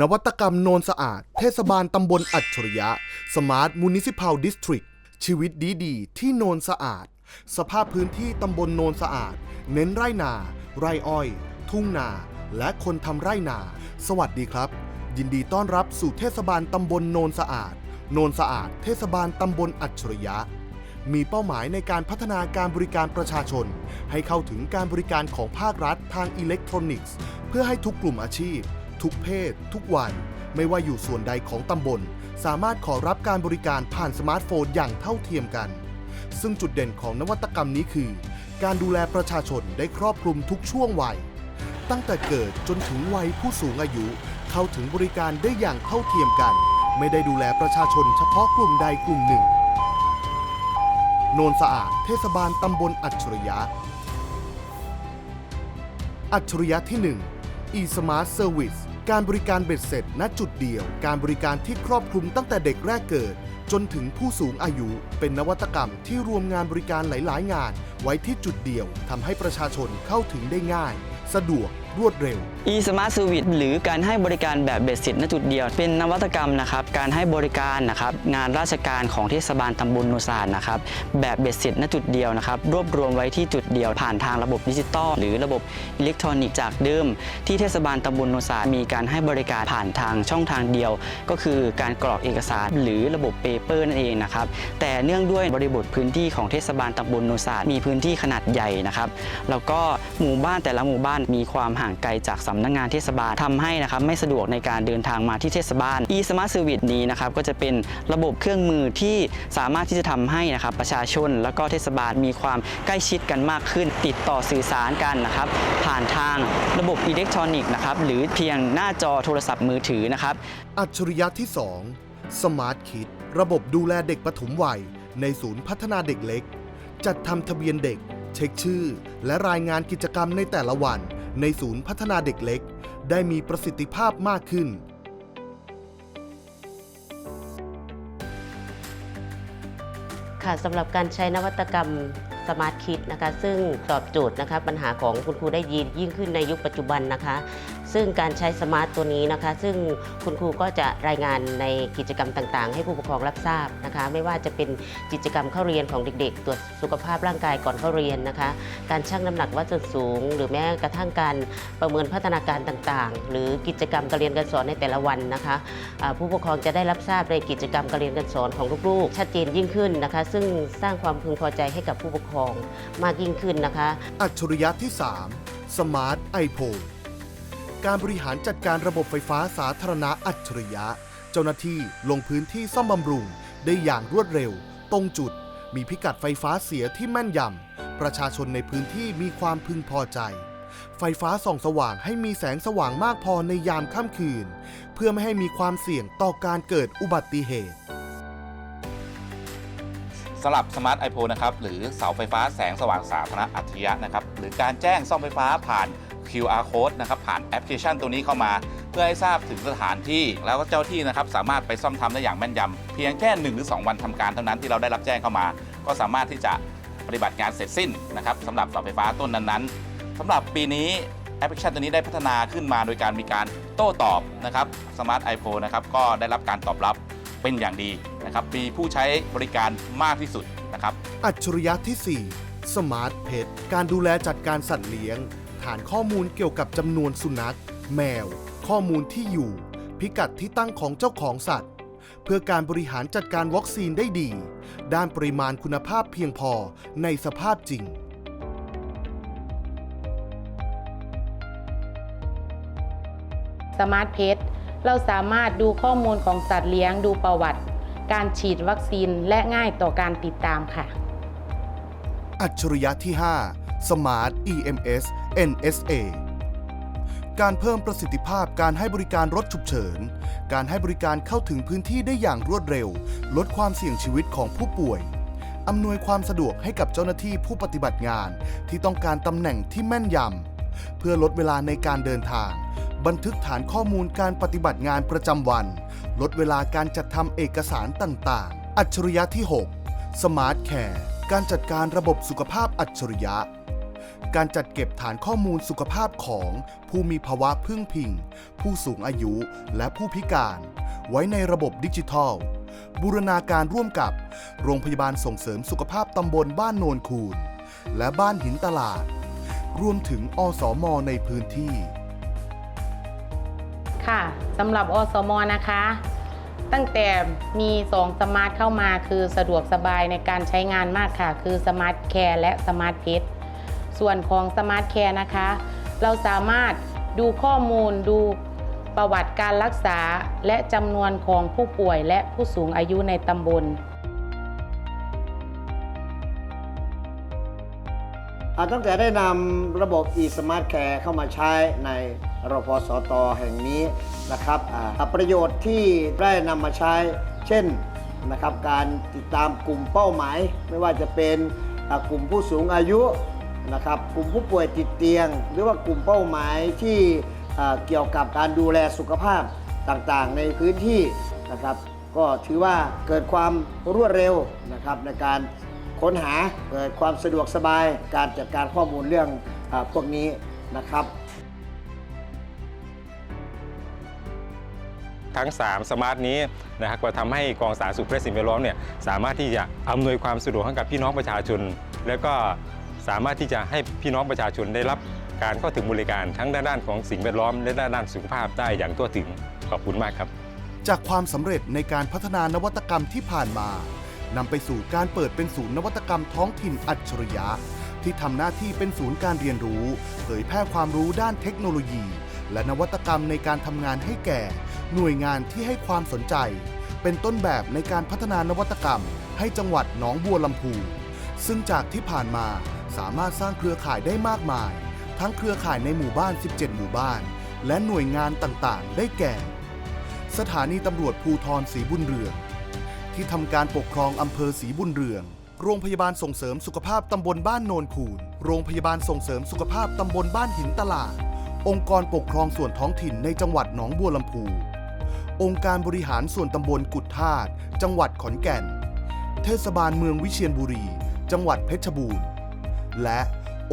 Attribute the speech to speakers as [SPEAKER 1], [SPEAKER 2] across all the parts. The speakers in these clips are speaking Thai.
[SPEAKER 1] นวัตกรรมโนนสะอาด เทศบาลตำบลอัจฉริยะ Smart Municipal District ชีวิตดีดีๆ ที่โนนสะอาด สภาพพื้นที่ตำบลโนนสะอาด เน้นไร่นา ไร่อ้อย ทุ่งนา และคนทำไร่นา สวัสดีครับ ยินดีต้อนรับสู่เทศบาลตำบลโนนสะอาด โนนสะอาด เทศบาลตำบลอัจฉริยะมีเป้าหมายในการพัฒนาการบริการประชาชน ให้เข้าถึงการบริการของภาครัฐทางอิเล็กทรอนิกส์ เพื่อให้ทุกกลุ่มอาชีพ ทุกเพศ ทุกวัยไม่ว่าอยู่ส่วนใดของตำบล สามารถขอรับการบริการผ่านสมาร์ทโฟนอย่างเท่าเทียมกัน ซึ่งจุดเด่นของนวัตกรรมนี้คือ การดูแลประชาชนได้ครอบคลุมทุกช่วงวัย ตั้งแต่เกิดจนถึงวัยผู้สูงอายุ เข้าถึงบริการได้อย่างเท่าเทียมกัน ไม่ได้ดูแลประชาชนเฉพาะกลุ่มใดกลุ่มหนึ่ง โนนสะอาด เทศบาลตำบลอัจฉริยะอัจฉริยะที่ 1 e-smart service การบริการเบ็ดเสร็จณจุดเดียว การบริการที่ครอบคลุมตั้งแต่เด็กแรกเกิด จนถึงผู้สูงอายุ เป็นนวัตกรรมที่รวมงานบริการหลาย ๆ งาน ไว้ที่จุดเดียวทำให้ประชาชนเข้าถึงได้ง่าย สะดวก รวดเร็ว
[SPEAKER 2] e-smart service หรือการให้บริการแบบเบ็ดเสร็จณจุดเดียว เป็นนวัตกรรมนะครับการให้บริการนะครับงานราชการของเทศบาลตำบลโนสานนะครับแบบเบ็ดเสร็จณจุดเดียวนะครับรวบรวมไว้ที่จุดเดียวผ่านทางระบบดิจิตอลหรือระบบอิเล็กทรอนิกส์จากเดิม ที่เทศบาลตำบลโนสานมีการให้บริการผ่านทางช่องทางเดียว ก็คือการกรอกเอกสารหรือระบบเปเปอร์นั่นเองนะครับแต่เนื่องด้วยบริบทพื้นที่ของเทศบาลตำบลโนสานมีพื้นที่ขนาดใหญ่นะครับแล้วก็หมู่บ้านแต่ละหมู่บ้านมีความห่างไกลจากสำนักงานเทศบาลทำให้นะครับไม่สะดวกในการเดินทางมาที่เทศบาล e-smart service นี้นะครับก็จะเป็นระบบเครื่องมือที่สามารถที่จะทำให้นะครับประชาชนแล้วก็เทศบาลมีความใกล้ชิดกันมากขึ้น ติดต่อสื่อสารกันนะครับผ่านทางระบบอิเล็กทรอนิกส์นะครับหรือเพียงหน้าจอโทรศัพท์มือถือนะครับ
[SPEAKER 1] อัจฉริยะที่2 Smart Kid ระบบดูแลเด็กปฐมวัย ในศูนย์พัฒนาเด็กเล็ก จัดทำทะเบียนเด็ก เช็คชื่อ และรายงานกิจกรรมในแต่ละวัน ในศูนย์พัฒนาเด็กเล็ก ได้มีประสิทธิภาพมากขึ้น
[SPEAKER 3] ค่ะสำหรับการใช้นวัตกรรมสมาร์ทคิดนะคะ ซึ่งตอบโจทย์นะคะปัญหาของคุณครูได้ยินยิ่งขึ้นในยุคปัจจุบันนะคะ ซึ่งการใช้สมาร์ทตัวนี้นะคะ ซึ่งคุณครูก็จะรายงานในกิจกรรมต่างๆ ให้ผู้ปกครองรับทราบนะคะ ไม่ว่าจะเป็นกิจกรรมเข้าเรียนของเด็ก ๆ ตรวจสุขภาพร่างกายก่อนเข้าเรียนนะคะ การชั่งน้ำหนักวัดส่วนสูง หรือแม้กระทั่งการประเมินพัฒนาการต่างๆ หรือกิจกรรมการเรียนการสอนในแต่ละวันนะคะผู้ปกครองจะได้รับทราบในกิจกรรมการเรียนการสอนของลูกๆชัดเจนยิ่งขึ้นนะคะ ซึ่งสร้างความพึงพอใจให้กับผู้ปกครองมากยิ่งขึ้นนะคะ
[SPEAKER 1] อัจฉริยะที่3 Smart i p o การบริหารจัดการระบบไฟฟ้าสาธารณะอัจฉริยะ เจ้าหน้าที่ลงพื้นที่ซ่อมบำรุง ได้อย่างรวดเร็ว ตรงจุด มีพิกัดไฟฟ้าเสียที่แม่นยำ ประชาชนในพื้นที่มีความพึงพอใจ ไฟฟ้าส่องสว่างให้มีแสงสว่างมากพอในยามค่ำคืน เพื่อไม่ให้มีความเสี่ยงต่อการเกิดอุบัติเหตุ
[SPEAKER 4] สำหรับสมาร์ทไอโฟนะครับหรือเสาไฟฟ้าแสงสว่างสาธารณะอัจฉริยะนะครับหรือการแจ้งซ่อมไฟฟ้าผ่าน QR code นะครับผ่านแอปพลิเคชันตัวนี้เข้ามา เพื่อให้ทราบถึงสถานที่แล้วก็เจ้าที่นะครับสามารถไปซ่อมทำได้อย่างแม่นยำเพียงแค่1หรือ2 วันทำการเท่านั้นที่เราได้รับแจ้งเข้ามา ก็สามารถที่จะปฏิบัติงานเสร็จสิ้นนะครับสำหรับเสาไฟฟ้าต้นนั้นๆสำหรับปีนี้แอปพลิเคชันตัวนี้ได้พัฒนาขึ้นมาโดยการมีการโต้ตอบนะครับสมาร์ทไอโฟนนะครับก็ได้รับการตอบรับเป็นอย่างดีนะครับมีผู้ใช้บริการมากที่สุดนะครับ
[SPEAKER 1] อัจฉริยะที่4 Smart Pet การดูแลจัดการสัตว์เลี้ยง ฐานข้อมูลเกี่ยวกับจำนวนสุนัข แมว ข้อมูลที่อยู่ พิกัดที่ตั้งของเจ้าของสัตว์ เพื่อการบริหารจัดการวัคซีนได้ดี ด้านปริมาณคุณภาพเพียงพอในสภาพจริง
[SPEAKER 5] สมาร์ทเพจเราสามารถดูข้อมูลของสัตว์เลี้ยงดูประวัติ การฉีดวัคซีนและง่ายต่อการติดตามค่ะ
[SPEAKER 1] อัจฉริยะที่ 5 Smart EMS NSA การเพิ่มประสิทธิภาพการให้บริการรถฉุกเฉิน การให้บริการเข้าถึงพื้นที่ได้อย่างรวดเร็ว ลดความเสี่ยงชีวิตของผู้ป่วย อำนวยความสะดวกให้กับเจ้าหน้าที่ผู้ปฏิบัติงานที่ต้องการตำแหน่งที่แม่นยำ เพื่อลดเวลาในการเดินทาง บันทึกฐานข้อมูลการปฏิบัติงานประจำวัน ลดเวลาการจัดทำเอกสารต่างๆ อัจฉริยะที่ 6 Smart Care การจัดการระบบสุขภาพอัจฉริยะ การจัดเก็บฐานข้อมูลสุขภาพของผู้มีภาวะพึ่งพิง ผู้สูงอายุและผู้พิการ ไว้ในระบบดิจิทัล บูรณาการร่วมกับ โรงพยาบาลส่งเสริมสุขภาพตำบลบ้านโนนคูน และบ้านหินตลาด รวมถึงอสมในพื้นที่
[SPEAKER 5] ค่ะสำหรับอสมนะคะ ตั้งแต่มี2สมาร์ทเข้ามาคือสะดวกสบายในการใช้งานมากค่ะ คือสมาร์ทแคร์และสมาร์ทเพช ส่วนของสมาร์ทแคร์นะคะ เราสามารถดูข้อมูลดูประวัติการรักษาและจำนวนของผู้ป่วยและผู้สูงอายุในตำบล
[SPEAKER 6] อาตั้งแต่ได้นำระบบ e-smart care เข้ามาใช้ในรพสตแห่งนี้นะครับอาประโยชน์ที่ได้นำมาใช้ เช่นนะครับการติดตามกลุ่มเป้าหมาย ไม่ว่าจะเป็นกลุ่มผู้สูงอายุ นะครับ กลุ่มผู้ป่วยติดเตียง หรือว่ากลุ่มเป้าหมายที่เกี่ยวกับการดูแลสุขภาพต่างๆ ในพื้นที่นะครับ ก็ถือว่าเกิดความรวดเร็วนะครับในการค้นหาเกิดความสะดวกสบายการจัดการข้อมูลเรื่องอพวกนี้นะครับ
[SPEAKER 7] ทั้ง 3 สมาร์ทนี้นะครับก็ทำให้กองสาธารณสุขและสิ่งแวดล้อมเนี่ยสามารถที่จะอำนวยความสะดวกให้กับพี่น้องประชาชน แล้วก็ สามารถที่จะให้พี่น้องประชาชนได้รับการเข้าถึงบริการทั้งด้านด้านของสิ่งแวดล้อมและด้านด้านสุขภาพได้อย่างทั่วถึงขอบคุณมากครับ
[SPEAKER 1] จากความสำเร็จในการพัฒนานวัตกรรมที่ผ่านมานำไปสู่การเปิดเป็นศูนย์นวัตกรรมท้องถิ่นอัจฉริยะ ที่ทำหน้าที่เป็นศูนย์การเรียนรู้ เผยแพร่ความรู้ด้านเทคโนโลยี และนวัตกรรมในการทำงานให้แก่ หน่วยงานที่ให้ความสนใจ เป็นต้นแบบในการพัฒนานวัตกรรม ให้จังหวัดหนองบัวลำพูซึ่งจากที่ผ่านมา สามารถสร้างเครือข่ายได้มากมาย ทั้งเครือข่ายในหมู่บ้าน 17 หมู่บ้าน และหน่วยงานต่างๆ ได้แก่ สถานีตำรวจภูทรศรีบุญเรือง ที่ทำการปกครองอำเภอศรีบุญเรือง โรงพยาบาลส่งเสริมสุขภาพตำบลบ้านโนนคูนโรงพยาบาลส่งเสริมสุขภาพตำบลบ้านหินตลาด องค์กรปกครองส่วนท้องถิ่นในจังหวัดหนองบัวลำพู องค์การบริหารส่วนตำบลกุดธาตุจังหวัดขอนแก่น เทศบาลเมืองวิเชียรบุรี จังหวัดเพชรบูรณ์ และ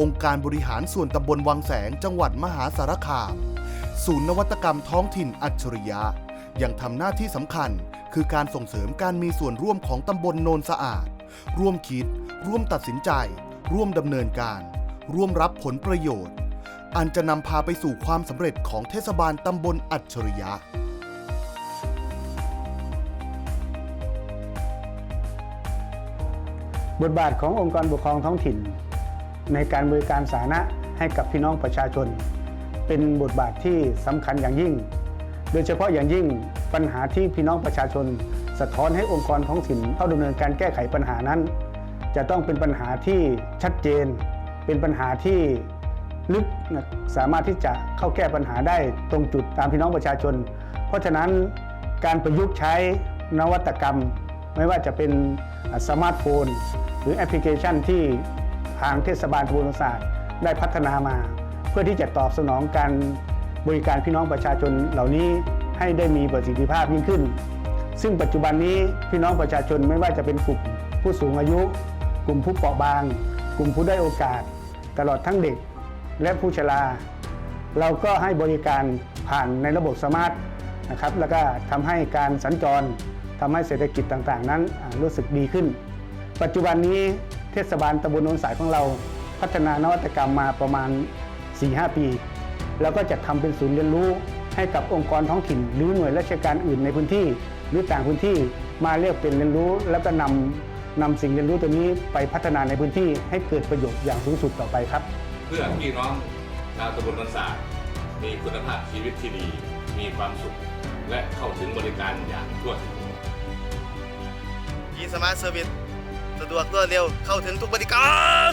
[SPEAKER 1] องค์การบริหารส่วนตำบลวังแสงจังหวัดมหาสารคาม ศูนย์นวัตกรรมท้องถิ่นอัจฉริยะ ยังทำหน้าที่สำคัญ คือการส่งเสริมการมีส่วนร่วมของตำบลโนนสะอาด ร่วมคิด ร่วมตัดสินใจ ร่วมดำเนินการ ร่วมรับผลประโยชน์ อันจะนำพาไปสู่ความสำเร็จของเทศบาลตำบลอัจฉริยะ
[SPEAKER 8] บทบาทขององค์กรปกครองท้องถิ่น ในการบริการสาธารณะให้กับพี่น้องประชาชน เป็นบทบาทที่สำคัญอย่างยิ่ง โดยเฉพาะอย่างยิ่งปัญหาที่พี่น้องประชาชน สะท้อนให้องค์กรท้องถิ่นเข้าดำเนินการแก้ไขปัญหานั้น จะต้องเป็นปัญหาที่ชัดเจน เป็นปัญหาที่ลึกสามารถที่จะเข้าแก้ปัญหาได้ตรงจุดตามพี่น้องประชาชน เพราะฉะนั้นการประยุกต์ใช้นวัตกรรม ไม่ว่าจะเป็นสมาร์ทโฟน หรือแอปพลิเคชันที่ ทางเทศบาลตำบลศาสตร์ได้พัฒนามา เพื่อที่จะตอบสนองการบริการพี่น้องประชาชนเหล่านี้ให้ได้มีประสิทธิภาพยิ่งขึ้น ซึ่งปัจจุบันนี้พี่น้องประชาชนไม่ว่าจะเป็นกลุ่มผู้สูงอายุ กลุ่มผู้เปราะบาง กลุ่มผู้ได้โอกาส ตลอดทั้งเด็กและผู้ชรา เราก็ให้บริการผ่านในระบบสมาร์ทนะครับ แล้วก็ทำให้การสัญจรทำให้เศรษฐกิจต่างๆ นั้นรู้สึกดีขึ้น ปัจจุบันนี้ ทศบาลตำบลโนนสายของเรา พัฒนานวัตกรรมมาประมาณ 4-5 ปี แล้วก็จะทำเป็นศูนย์เรียนรู้ให้กับองค์กรท้องถิ่น หรือหน่วยราชการอื่นในพื้นที่ หรือต่างพื้นที่มาเรียกเป็นเรียนรู้ แล้วก็นำนำสิ่งเรียนรู้ตัวนี้ไปพัฒนาในพื้นที่ให้เกิดประโยชน์อย่างสูงสุดต่อไปครับ
[SPEAKER 9] เพื่อพี่น้องชาวตำบลนนสามีคุณภาพชีวิตที่ดี มีความสุข และเข้าถึงบริการอย่างทั่วถึง
[SPEAKER 10] ยีสมาร์ทเซอร์วิส สะดวกรวดเร็วเข้าถึงทุกบริการ